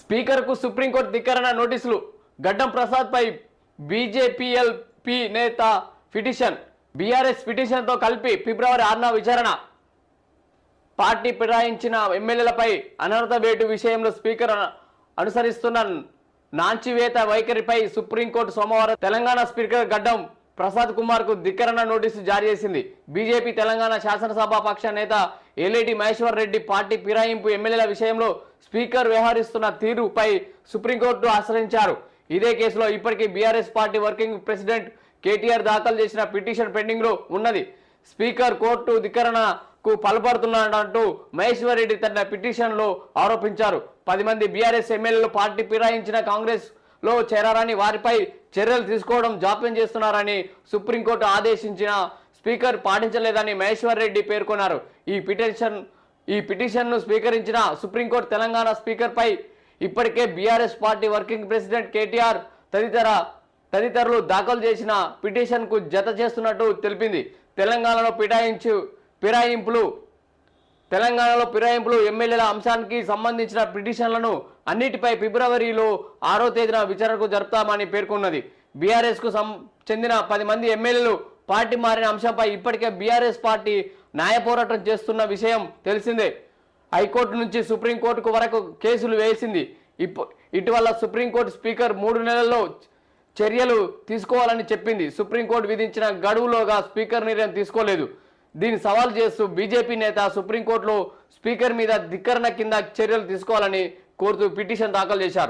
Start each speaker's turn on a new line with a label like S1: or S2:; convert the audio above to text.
S1: స్పీకర్కు supreme court ధిక్కరణ నోటీసులు. గడ్డం ప్రసాద్పై బీజేపీఎల్పీ నేత పిటిషన్. బీఆర్ఎస్ పిటిషన్తో కలిపి ఫిబ్రవరి ఆరున విచారణ. పార్టీ ఫిరాయించిన ఎమ్మెల్యేలపై అనర్హత వేటు విషయంలో స్పీకర్ అనుసరిస్తున్న నాంచివేత వైఖరిపై సుప్రీంకోర్టు సోమవారం తెలంగాణ స్పీకర్ గడ్డం ప్రసాద్ కుమార్కు ధిక్కరణ నోటీసు జారీ చేసింది. బీజేపీ తెలంగాణ శాసనసభ పక్ష నేత ఎల్ఏటి మహేశ్వర్ రెడ్డి పార్టీ ఫిరాయింపు ఎమ్మెల్యేల విషయంలో స్పీకర్ వ్యవహరిస్తున్న తీరుపై సుప్రీంకోర్టు ఆశ్రయించారు. ఇదే కేసులో ఇప్పటికీ BRS party working president KTR దాఖలు చేసిన పిటిషన్ పెండింగ్లో ఉన్నది. స్పీకర్ కోర్టు ధిక్కరణకు పాల్పడుతున్నాడంటూ మహేశ్వర్ రెడ్డి తన పిటిషన్లో ఆరోపించారు. పది మంది బీఆర్ఎస్ ఎమ్మెల్యేలు పార్టీ ఫిరాయించిన కాంగ్రెస్లో చేరారని వారిపై చర్యలు తీసుకోవడం జాప్యం చేస్తున్నారని సుప్రీంకోర్టు ఆదేశించిన స్పీకర్ పాటించలేదని మహేశ్వర్ రెడ్డి పేర్కొన్నారు. ఈ పిటిషన్ ఈ పిటిషన్ను స్వీకరించిన సుప్రీంకోర్టు తెలంగాణ స్పీకర్పై ఇప్పటికే BRS party working president KTR తదితర తదితరులు దాఖలు చేసిన పిటిషన్కు జత చేస్తున్నట్టు తెలిపింది. తెలంగాణలో పిటాయించు ఫిరాయింపులు తెలంగాణలో ఫిరాయింపులు ఎమ్మెల్యేల అంశానికి సంబంధించిన పిటిషన్లను అన్నిటిపై ఫిబ్రవరిలో ఆరో తేదీన విచారణకు జరుపుతామని పేర్కొన్నది. బీఆర్ఎస్కు సం- చెందిన పది మంది ఎమ్మెల్యేలు పార్టీ మారిన అంశంపై ఇప్పటికే బీఆర్ఎస్ పార్టీ న్యాయ పోరాటం చేస్తున్న విషయం తెలిసిందే. హైకోర్టు నుంచి సుప్రీంకోర్టుకు వరకు కేసులు వేసింది. ఇప్పు ఇటీవల సుప్రీంకోర్టు స్పీకర్ మూడు నెలల్లో చర్యలు తీసుకోవాలని చెప్పింది. సుప్రీంకోర్టు విధించిన గడువులోగా స్పీకర్ నిర్ణయం తీసుకోలేదు. దీన్ని సవాల్ చేస్తూ బీజేపీ నేత సుప్రీంకోర్టులో స్పీకర్ మీద ధిక్కరణ కింద చర్యలు తీసుకోవాలని కోరుతూ పిటిషన్ దాఖలు చేశారు.